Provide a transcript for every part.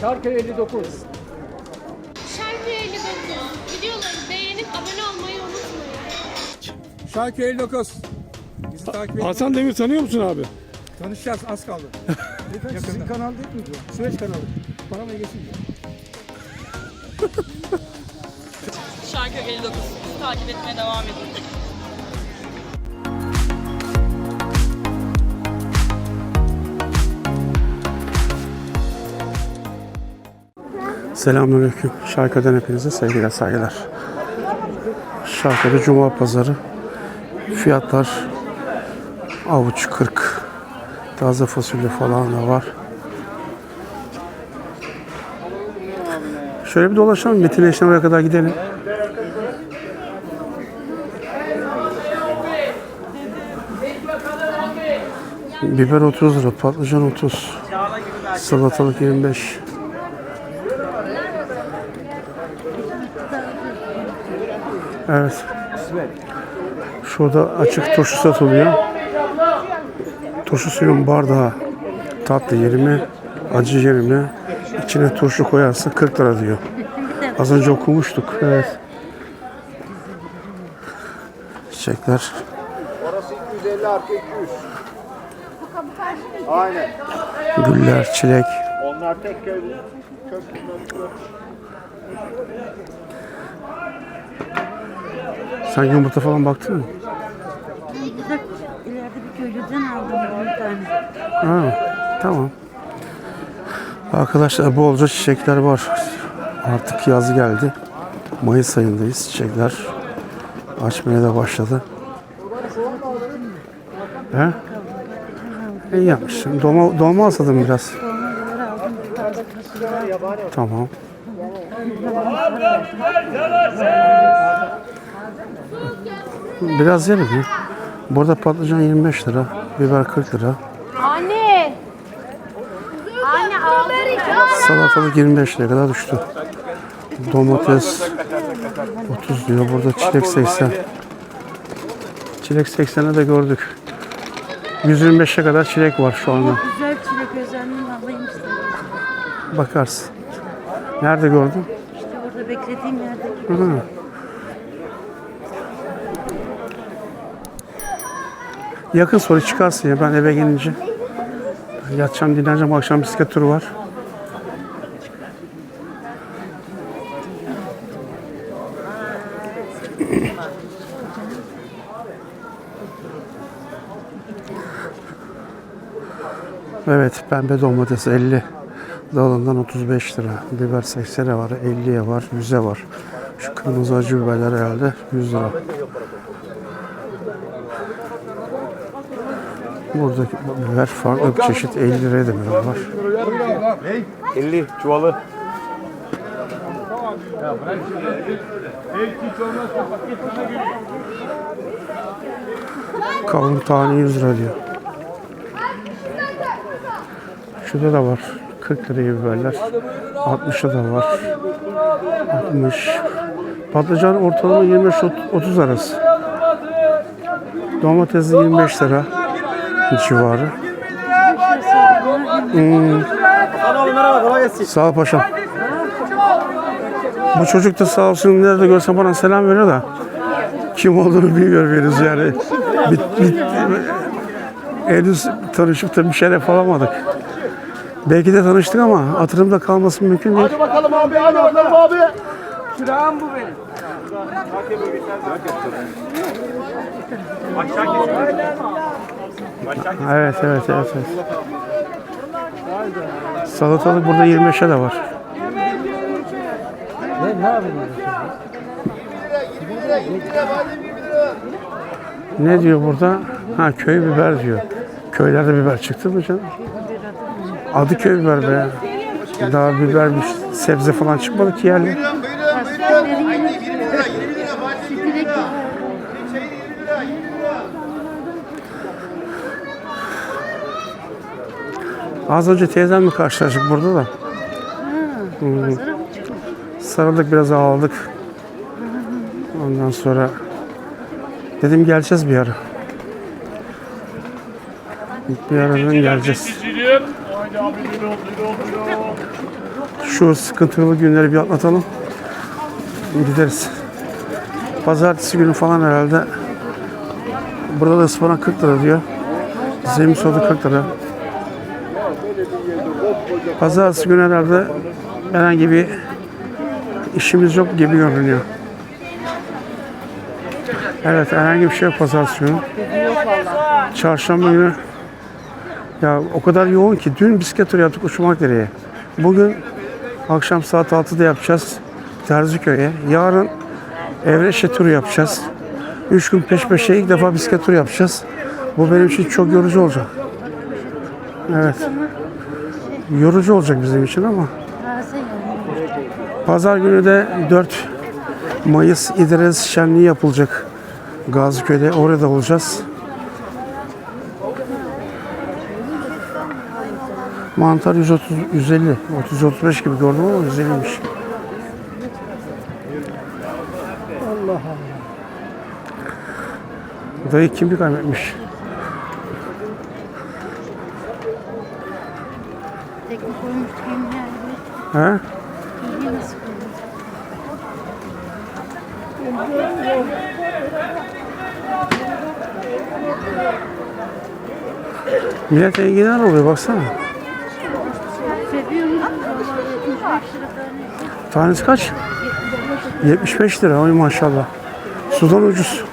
Şarköy 59. Şarkı 59. Videoları beğenip abone olmayı unutmayın. Şarköy 59. Bizi takip edin. Hasan Demir tanıyor musun abi? Tanışacağız az kaldı. Efendim sizin kanal değil miydi o? Süreç kanalı. Bana mı geçince? Şarkı 59. Takip etmeye devam edin. Selamünaleyküm. Şarkıdan hepinize sevgiler saygılar. Şarkıda Cuma Pazarı. Fiyatlar avuç 40. Taze fasulye falan da var. Şöyle bir dolaşalım. Metin Eşref'e kadar gidelim. Biber 30 lira, patlıcan 30, salatalık 25. Evet. Şurada açık turşu satılıyor. Turşu suyun bardağı tatlı 20, acı 20. İçine turşu koyarsa 40 lira diyor. Az önce okumuştuk. Evet. Çiçekler. Orası 250 arka 200. Aynen. Güller, çilek. Onlar tek köy. Kök Sen yumurta falan baktın mı? Bak ileride bir köylüden aldım bir tane. Ha, tamam. Arkadaşlar bolca çiçekler var. Artık yaz geldi. Mayıs ayındayız. Çiçekler açmaya da başladı. He? İyi yapmışsın. Dolma, dolma asadım biraz. Tamam. Biraz yerim ya. Burada patlıcan 25 lira, biber 40 lira. Anne! Anne ağlama. Salatalık 25 liraya kadar düştü. Domates 30 diyor. Burada çilek 80. Çilek 80'e de gördük. 125'e kadar çilek var şu anda. Güzel çilek özendim alayım istedim. Bakarsın. Nerede gördün? İşte orada beklediğim yerde. Hı. Yakın soru çıkarsın ya ben eve gelince. Yatacağım dinleneceğim akşam bisiklet turu var. Evet pembe domates 50. Dalından 35 lira. Biber 80'e var, 50'ye var, 100'e var. Şu kırmızı acı biberler herhalde 100 lira. Buradaki biber farklı bir çeşit 50 liraya da biber var. 50 çuvalı. Kavun tane 100 lira diyor. Şurada da var. 40 liraya biberler. 60'a da var. 60. Patlıcan ortalama 25-30 arası. Domates de 25 lira civarı. Hmm. Sağ ol paşam. Bu çocuk da sağ olsun nerede görsem bana selam veriyor da kim olduğunu bilmiyoruz yani. Bit, bit, henüz tanışıp da bir şeref alamadık. Belki de tanıştık ama hatırımda kalması mümkün değil. Bakalım abi hadi bakalım abi. Evet, evet, evet. evet. Salatalık burada 25'e de var. Ne diyor burada? Ha köy biber diyor. Köylerde biber çıktı mı canım? Adı köy biber be. Daha biber, bir sebze falan çıkmadı ki yerli. Az önce teyzemle karşılaştık burada da. Hmm. Sarıldık biraz ağladık. Ondan sonra dedim geleceğiz bir ara. Bir aradan geleceğiz. Şu sıkıntılı günleri bir atlatalım. Gideriz. Pazartesi günü falan herhalde. Burada da ıspanak 40 lira diyor. Zemin sodu 40 lira. Pazartesi günü herhalde herhangi bir işimiz yok gibi görünüyor. Evet herhangi bir şey yok pazartesi günü. Çarşamba günü ya o kadar yoğun ki dün bisiklet turu yaptık uçmak nereye. Bugün akşam saat 6'da yapacağız Terziköy'e. Yarın Evreşe turu yapacağız. Üç gün peş peşe ilk defa bisiklet turu yapacağız. Bu benim için çok yorucu olacak. Evet. Yorucu olacak bizim için ama. Pazar günü de 4 Mayıs İdres Şenliği yapılacak. Gaziköy'de orada olacağız. Mantar 130 150 30 35 gibi gördüm ama 150'miş. Allah Allah. Dayı kim bir kaybetmiş? Tek koymuş koymuş? Millet enginar oluyor baksana. Seviyor musun? Valla 75 lira tanesi. Kaç? 75 lira. Oy maşallah. Sudan ucuz.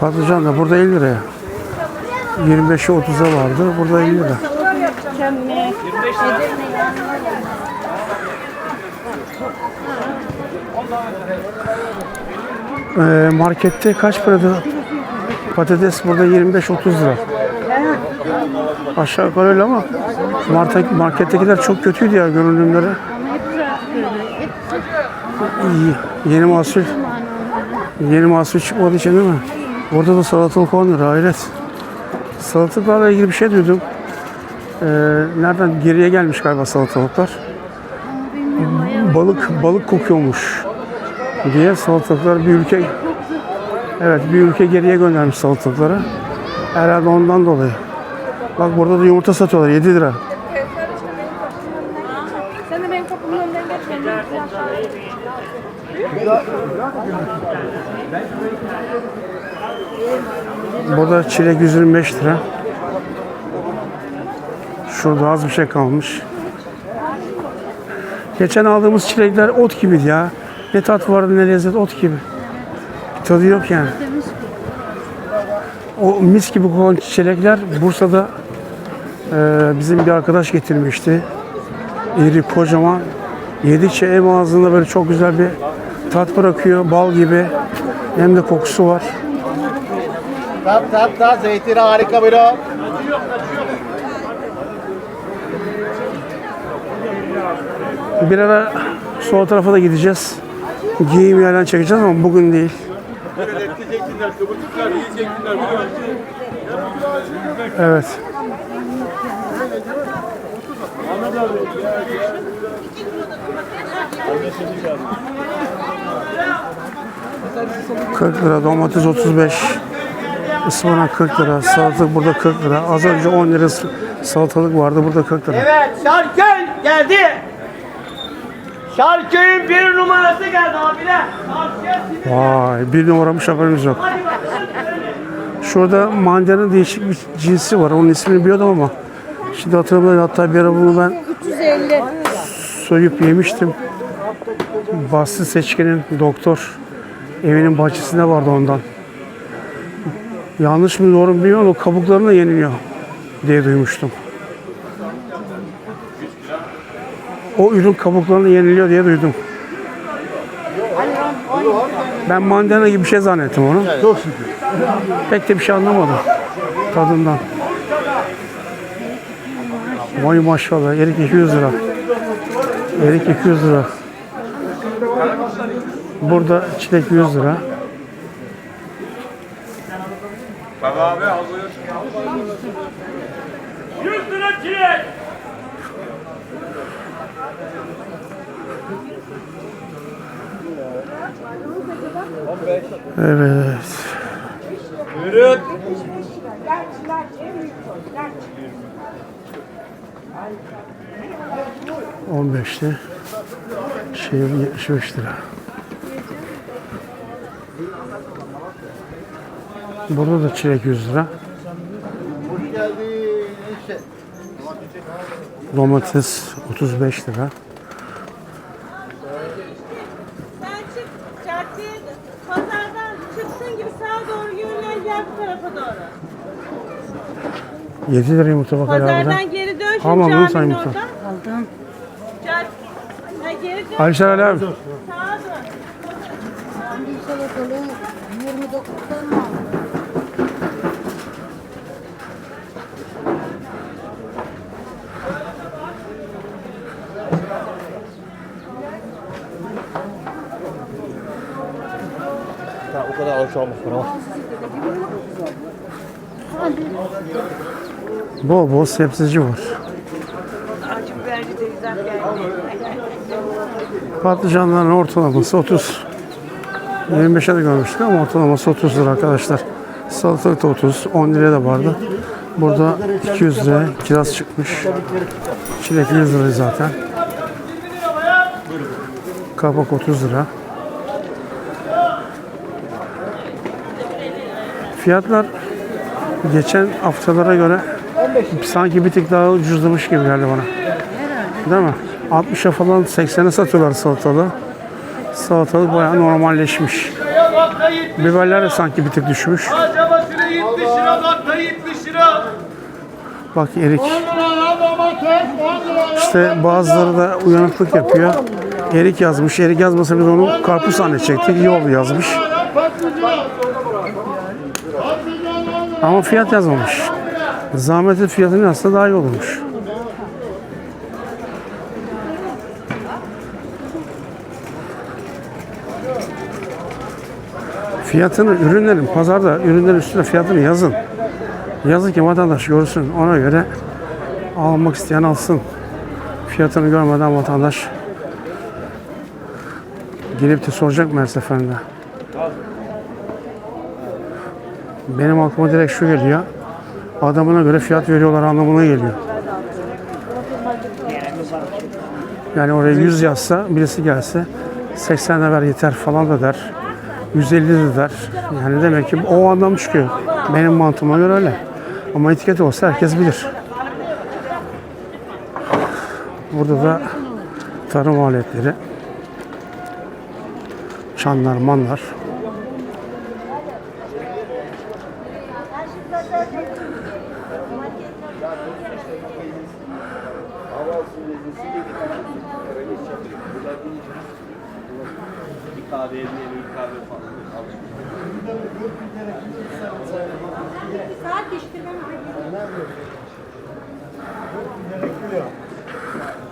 Patlıcan da burada 50 liraya. 25'e 30'a vardı. Burada 50 lira. Ee, markette kaç parada patates burada 25-30 lira. Aşağı yukarı öyle ama market, markettekiler çok kötüydü ya. Hep İyi. Yeni mahsul yeni mahsul çıkmadığı için değil mi? Orada da salatalık 10 lira hayret. Salatalıklarla ilgili bir şey duydum. Ee, nereden geriye gelmiş galiba salatalıklar. Balık balık kokuyormuş diye salatalıklar bir ülke Evet bir ülke geriye göndermiş salatalıkları. Herhalde ondan dolayı. Bak burada da yumurta satıyorlar 7 lira. Sen de benim kapımın önünden geçme. Burada çilek 125 lira. Şurada az bir şey kalmış. Geçen aldığımız çilekler ot gibiydi ya. Ne tat vardı ne lezzet ot gibi. Bir tadı yok yani. O mis gibi kokan çilekler Bursa'da e, bizim bir arkadaş getirmişti. İri kocaman. Yedikçe ev ağzında böyle çok güzel bir tat bırakıyor. Bal gibi. Hem de kokusu var. Tap tap tap zeytin harika bir o. Bir ara sol tarafa da gideceğiz. Giyim yerden çekeceğiz ama bugün değil. Evet. ...40 lira, domates 35, ıspanak 40 lira, salatalık burada 40 lira. Az önce 10 lira salatalık vardı, burada 40 lira. Evet, Şarköy geldi. Şarköy'ün bir numarası geldi abiler. Vay bir numaramış haberimiz yok. Şurada mandalina değişik bir cinsi var. Onun ismini biliyordum ama şimdi hatırlamıyorum. Hatta bir ara bunu ben 350. soyup yemiştim. Basri Seçkin'in doktor evinin bahçesinde vardı ondan. Yanlış mı doğru mu bilmiyorum. O kabuklarına yeniliyor diye duymuştum. O ürün kabuklarına yeniliyor diye duydum. Ben mandalina gibi bir şey zannettim onu. Çok şükür. Pek de bir şey anlamadım tadından. Vay maşallah erik 200 lira. Erik 200 lira. Burada çilek 100 lira. Evet. On beşti. Şey 75 lira. Burada da çilek 100 lira. Domates 35 lira. Sen çık caddeye pazardan çıksın gibi sağa doğru yönlen gel bu tarafa doğru. 7 lira yumurta bak herhalde. Pazardan geri dön Almam bunu caminin sayın oradan. lütfen. Aldım. Cad ha, geri dön Ayşe Ali abi. sağa dön. Bir salatalığı 29'dan mı aldın? Ya o kadar alış olmuş bana. Bol bol sebzeci var. Patlıcanların ortalaması 30. 25'e de görmüştük ama ortalaması 30 lira arkadaşlar. Salatalık da 30. 10 liraya da vardı. Burada 200 lira kiraz çıkmış. Çilek 100 lira zaten. Kabak 30 lira. Fiyatlar geçen haftalara göre sanki bir tık daha ucuzlamış gibi geldi bana. Değil mi? 60'a falan 80'e satıyorlar salatalığı. Salatalık bayağı normalleşmiş. Biberler de sanki bir tık düşmüş. Acaba şuraya 70 lira bak da 70 lira. Bak erik. 10 lira domates 10 lira. İşte bazıları da uyanıklık yapıyor. Erik yazmış. Erik yazmasa biz onu karpuz zannedecektik. İyi oldu yazmış. Ama fiyat yazmamış. Zahmetin fiyatını yazsa daha iyi olurmuş. Fiyatını, ürünlerin, pazarda ürünlerin üstüne fiyatını yazın. Yazın ki vatandaş görsün. Ona göre almak isteyen alsın. Fiyatını görmeden vatandaş gelip de soracak mı her seferinde? Benim aklıma direkt şu geliyor. Adamına göre fiyat veriyorlar anlamına geliyor. Yani oraya 100 yazsa birisi gelse 80 de ver yeter falan da der. 150 de der. Yani demek ki o anlam çıkıyor. Benim mantığıma göre öyle. Ama etiket olsa herkes bilir. Burada da tarım aletleri. Çanlar, manlar.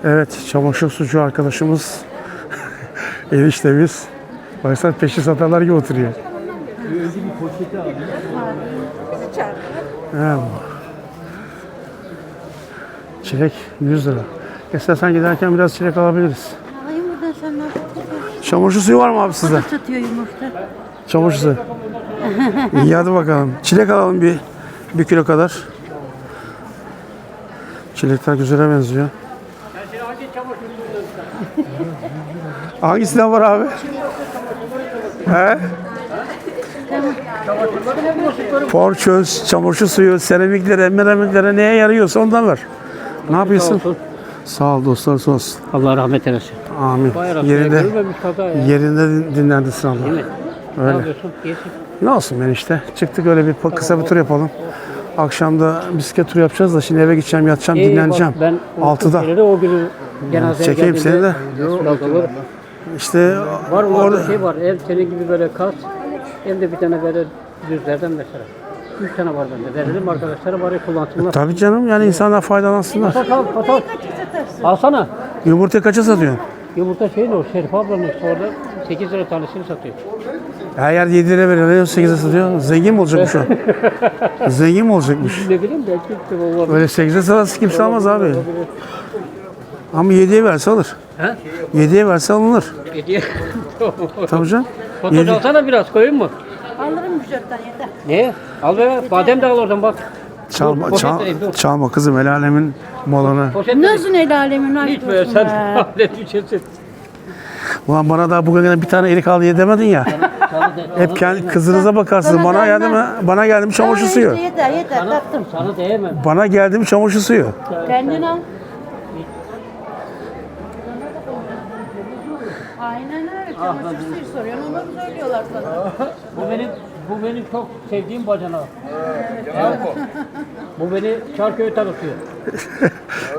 Evet, çamaşır sucu arkadaşımız eniştemiz. Baksana peşi satarlar gibi oturuyor. Evet. Çilek 100 lira. İstersen giderken biraz çilek alabiliriz. Alayım buradan sen ne? Çamaşır suyu var mı abi sizde? Satıyor yumurta. Çamaşır suyu. İyi hadi bakalım. Çilek alalım bir, bir kilo kadar. Çilekler güzele benziyor. Hangisinden var abi? He? Porçöz, çamaşır suyu, seramiklere, meramiklere neye yarıyorsa ondan ver. Ne yapıyorsun? Sağ ol dostlar sağ olsun. Allah rahmet eylesin. Amin. Bayram Yerinde, yerinde din- dinlendirsin Allah. Ne Öyle. Ne olsun ben işte. Çıktık öyle bir kısa bir tur yapalım. Akşam da bisiklet turu yapacağız da şimdi eve gideceğim, yatacağım, İyi, dinleneceğim. bak, Ben Altıda. Şeyleri o günü cenazeye Çekeyim seni de. geldiğimde- İşte Var orada orada şey var. Hem senin gibi böyle kas hem de bir tane böyle düzlerden mesela. Üç tane var bende. Verelim arkadaşlara bari kullansınlar. tabii canım yani insanlar faydalansınlar. Patat al, patat. Alsana. Yumurta kaça satıyorsun? Yumurta şeyin o Şerif ablanın işte orada 8 lira tanesini satıyor. Her yer 7 lira veriyor, 8'e satıyor. Zengin mi olacakmış o? Zengin mi olacakmış? Ne bileyim belki işte o var. Öyle 8'e satası kimse almaz abi. Ama 7'ye verse alır. He? 7'ye verse alınır. Hediye. Tabii canım. Yedi- alsana biraz koyayım mı? Alırım bir jörtten yeter. Ne? Al be. Badem de al oradan bak. Çalma, poşet çal- vereyim, dur. çalma kızım el alemin malını. Poşet Nasıl el alemin aşk Hiç böyle olsun sen be. alet düşersin. Ulan bana daha bugüne kadar bir tane erik al ye demedin ya. Hep kendi kızınıza bakarsın. Bana geldi mi? Bana geldi mi çamaşır suyu. Yeter yeter taktım. Sana değmem. Bana geldi mi çamaşır suyu. Kendin al. Aynen öyle. Çamaşır suyu soruyorsun. Onları söylüyorlar sana. Bu benim bu benim çok sevdiğim bacana. Evet. Bu beni Çarköy'ü tanıtıyor.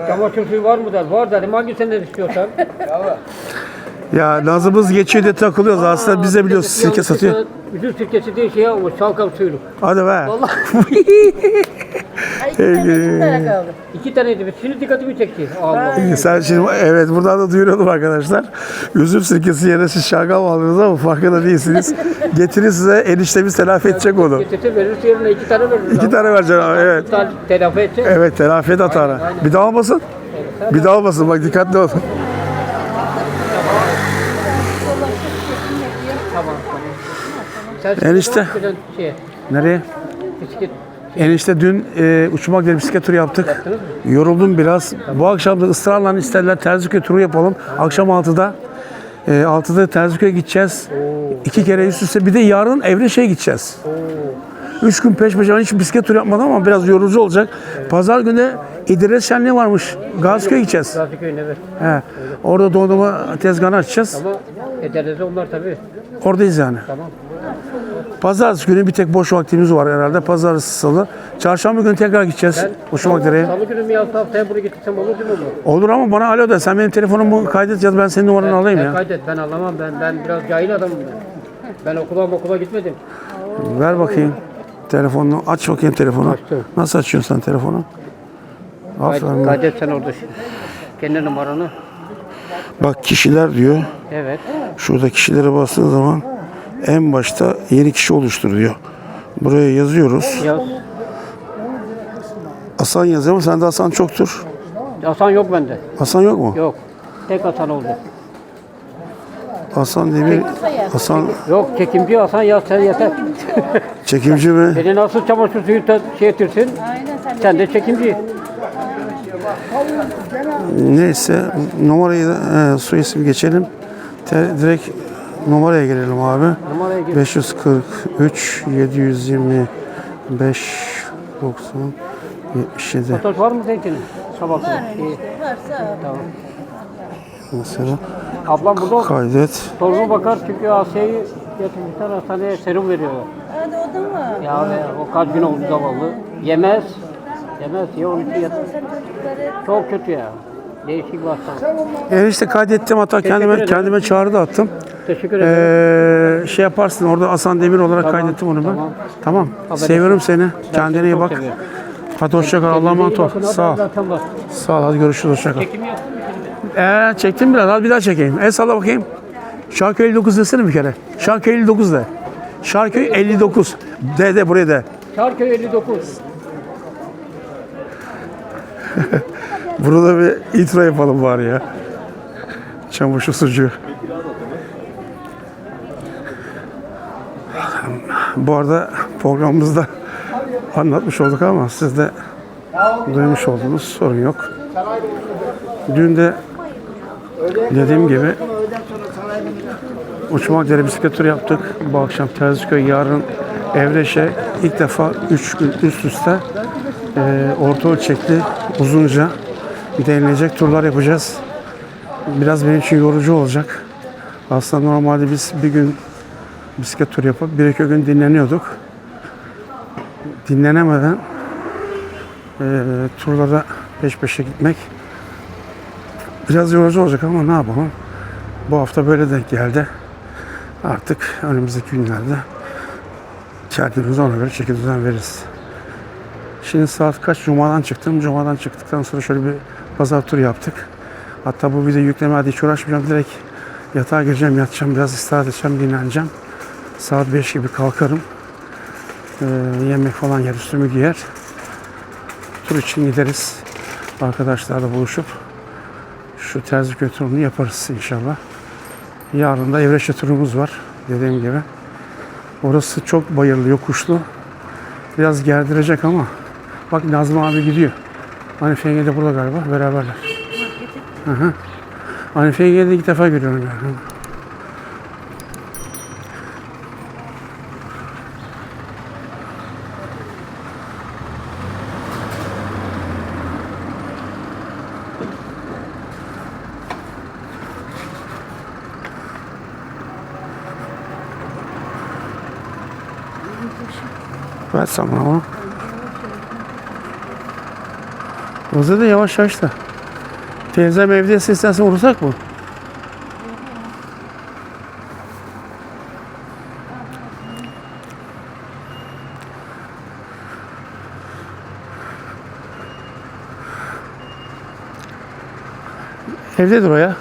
Çamaşır suyu var mı der. Var dedim hangisinden istiyorsan. Ya nazımız geçiyor diye takılıyoruz. Aslında biz de biliyoruz sirke satıyor. Üzüm sirkesi değil şey ama şalgam suyunu. Hadi be. Ay, iki tane kim tane kaldı? İki taneydi. Şimdi dikkatimi çekti. Allah. Sen şimdi evet buradan da duyuralım arkadaşlar. Üzüm sirkesi yerine siz şalgam aldınız ama farkında değilsiniz. Getirin size eniştemiz telafi edecek onu. Getirse verirse yerine iki tane verir. İki tane vereceksin abi evet. Bir tane telafi edecek. Evet telafi et hatanı. Bir daha olmasın. Bir daha olmasın bak dikkatli ol. Sen Enişte. Nereye? bisiklet Enişte dün e, uçmak diye bisiklet turu yaptık. Yoruldum biraz. Bu akşam da ısrarla istediler Terziköy turu yapalım. Akşam 6'da. E, 6'da Terziköy'e gideceğiz. İki kere üst üste. Bir de yarın Evreşe'ye gideceğiz. Üç gün peş peşe ben hiç bisiklet turu yapmadım ama biraz yorucu olacak. Pazar günü İdris Şenliği varmış. Gaziköy'e gideceğiz. Trafiköy'ün evet. He. Orada dondurma tezgahını açacağız. Ama ederiz onlar tabii. Oradayız yani. Tamam. Pazartesi günü bir tek boş vaktimiz var herhalde. Pazartesi salı. Çarşamba günü tekrar gideceğiz. Uçmak dereye. Salı günü mü yazdı haftaya buraya getirsem olur değil mi bu? Olur ama bana alo de. Sen benim telefonumu kaydet yaz. Ben senin numaranı alayım Sen ya. kaydet ben anlamam ben ben biraz cahil adamım ben. Ben okula okula gitmedim. Ver bakayım telefonunu. Aç bakayım telefonu. Açtım. Nasıl açıyorsun sen telefonu? Kaydet, Aferin. kaydet sen orada şimdi. kendi numaranı. Bak kişiler diyor. Evet. Şurada kişilere bastığın zaman en başta yeni kişi oluştur diyor. Buraya yazıyoruz. Yaz. Hasan yazıyor ama sende Hasan çoktur. Hasan yok bende. Hasan yok mu? Yok. Tek Hasan oldu. Hasan diye bir Hasan Yok çekimci Hasan yaz sen yeter. çekimci mi? Beni nasıl çamaşır suyu ta- şey etirsin. Sen de çekimci. Neyse numarayı da e, su isim geçelim. Te- direkt numaraya gelelim abi. Numaraya gir. 543 725 90 77 Fotoğraf var mı zeytinin? Sabah. Var varsa Tamam. mesela Ablam burada kaydet. torunu bakar çünkü Asya'yı getirmişler hastaneye serum veriyorlar. hadi o da mı? Ya be, o kaç gün oldu zavallı. Yemez. Yemez. Ya onun için yat- Sen çocukları Çok kötü ya. Değişik bir hastalık. Enişte kaydettim hatta kendime kendime çağrı da attım. Teşekkür ederim. Ee, şey yaparsın orada Hasan Demir olarak Tamam, kaydettim onu ben. tamam. Tamam. Seviyorum seni. Ben Kendine iyi bak. seviyorum. Hadi hoşça kal. Allah'a emanet ol. Sağ ol. Sağ ol. Hadi görüşürüz. Hoşça kal. Çekimi yaptın mı şimdi? Ee, çektim biraz. Hadi bir daha çekeyim. El salla bakayım. Şarkı 59 desene bir kere. Şarkı 59 de. Şarkı 59. De de buraya de. Çarköy 59. Burada bir intro yapalım bari ya. Çamaşır sucuğu. Bu arada programımızda anlatmış olduk ama siz de duymuş oldunuz. Sorun yok. Dün de dediğim gibi Uçmak Dere bisiklet turu yaptık. Bu akşam Terziköy, yarın Evreşe ilk defa 3 gün üst üste e, orta ölçekli uzunca denilecek turlar yapacağız. Biraz benim için yorucu olacak. Aslında normalde biz bir gün bisiklet turu yapıp bir iki gün dinleniyorduk. Dinlenemeden e, turlara peş peşe gitmek biraz yorucu olacak ama ne yapalım. Bu hafta böyle denk geldi. Artık önümüzdeki günlerde kendimize ona göre çeki düzen veririz. Şimdi saat kaç? Cuma'dan çıktım. Cuma'dan çıktıktan sonra şöyle bir pazar turu yaptık. Hatta bu videoyu yükleme hadi hiç uğraşmayacağım. Direkt yatağa gireceğim, yatacağım, biraz istirahat edeceğim, dinleneceğim. Saat 5 gibi kalkarım. Ee, yemek falan yer, üstümü giyer. Tur için gideriz. Arkadaşlarla buluşup şu Terziköy turunu yaparız inşallah. Yarın da Evreşe turumuz var dediğim gibi. Orası çok bayırlı, yokuşlu. Biraz gerdirecek ama. Bak Nazım abi gidiyor. Hanife yenge de burada galiba. Beraberler. Hı hı. Hanife yengeyi de ilk defa görüyorum yani. Sana ama. Hızlı da yavaş yavaş da. Teyzem evdeyse istersen vursak mı? Evdedir o ya.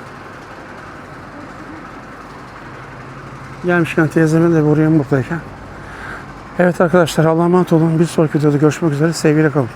Gelmişken teyzeme de vurayım buradayken. Evet arkadaşlar Allah'a emanet olun. Bir sonraki videoda görüşmek üzere. Sevgiyle kalın.